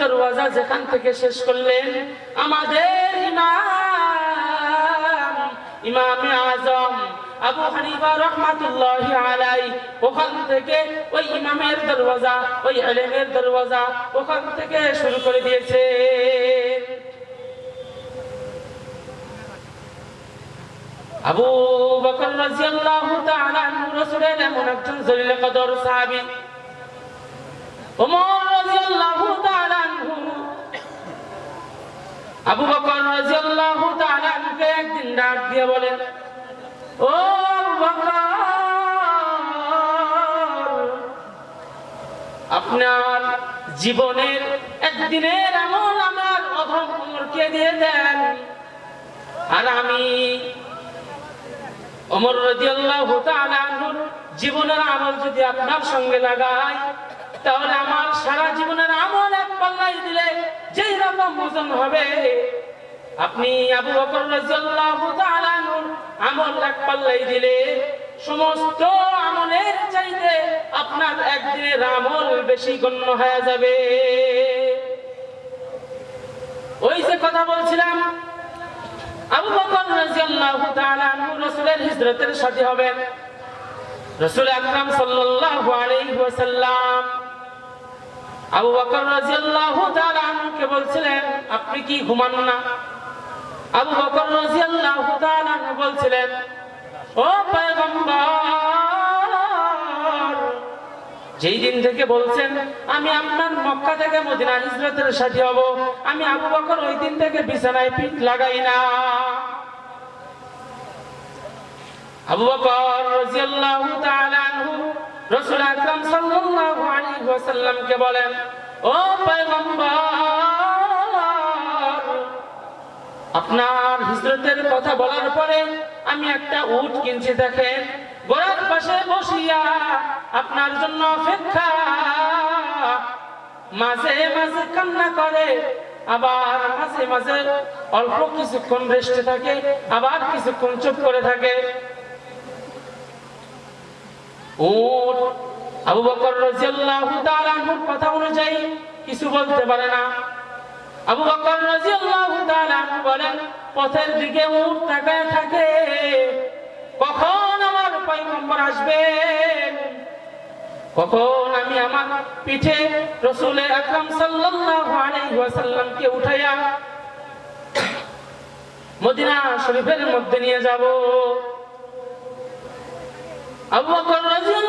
দরওয়াজা যেখান থেকে শেষ করলেন, আমাদের ইমাম আজম আবু রহমাতুল্লাহি আলাই ওখান থেকে ওই ইমামের দরওয়াজা, ওই দরওয়াজা ওখান থেকে শুরু করে দিয়েছে। আবু বকর রাদিয়াল্লাহু তাআলা রাসূলের এমন একজন জলিল কদর সাহাবী ওমর রাদিয়াল্লাহু তাআলা আনহু। আবু বকর রাদিয়াল্লাহু তাআলা আনহুকে একদিন ডাক দিয়ে বলেন, ও আবু বকর আপনার জীবনের একদিনের আমল আমার অধম উমরকে দিয়ে দেন। আর আমি ওমর রাদিয়াল্লাহু তাআলা জীবনের আমল যদি আপনার সঙ্গে লাগাই তাহলে আমার সারা জীবনের আমল এক পাল্লাই দিলে যেই রকম ওজন হবে। আপনি আবু বকর রাদিয়াল্লাহু তাআলা আমল এক পাল্লাই দিলে সমস্ত আমলের চাইতে আপনার একদিনের আমল বেশি গণ্য হয়ে যাবে। ওই যে কথা বলছিলাম, আবু বকর রাদিয়াল্লাহু তাআলা রাসূলের হিজরতের সাথী হবেন। রাসূল আকরাম সাল্লাল্লাহু আলাইহি ওয়াসাল্লাম আবু বকর রাদিয়াল্লাহু তাআলা আনহুকে বলছিলেন, আপনি কি ঘুমান না? আবু বকর রাদিয়াল্লাহু তাআলা বলছিলেন, ও পয়গম্বর, যেই দিন থেকে বলছেন, আমি আপনার মক্কা থেকে মদিনা হিজরতের সাথী হব, আমি আবু বকর ওই দিন থেকে বিছানায় পিঠ লাগাই না। আবু বকর রাদিয়াল্লাহু তাআলা আনহু, রাসূল আকরাম সাল্লাল্লাহু ওয়াসাল্লামকে বলেন, ও পয়গম্বর, আপনার হিজরতের কথা বলার পরে আমি একটা উট কিনছি, দেখেন। গোড়ার পাশে বসিয়া আপনার জন্য অপেক্ষা। মাঝে মাঝে কান্না করে, আবার মাঝে মাঝে অল্প কিছুক্ষণ রেস্টে থাকে, আবার কিছুক্ষণ চুপ করে থাকে। উট আবু বকর কথা অনুযায়ী কিছু বলতে পারে না। আবু বকর তাআলা বলেন, পথের দিকে উট তাকায় থাকে, কখন আমার পয়গম্বর আসবেন কখন আমি আমার পিঠে রসুল আকরাম সাল্লাল্লাহু আলাইহি ওয়াসাল্লামকে উঠাইয়া মদিনা শরীফের মধ্যে নিয়ে যাব? আবু বকর রাদিয়াল্লাহু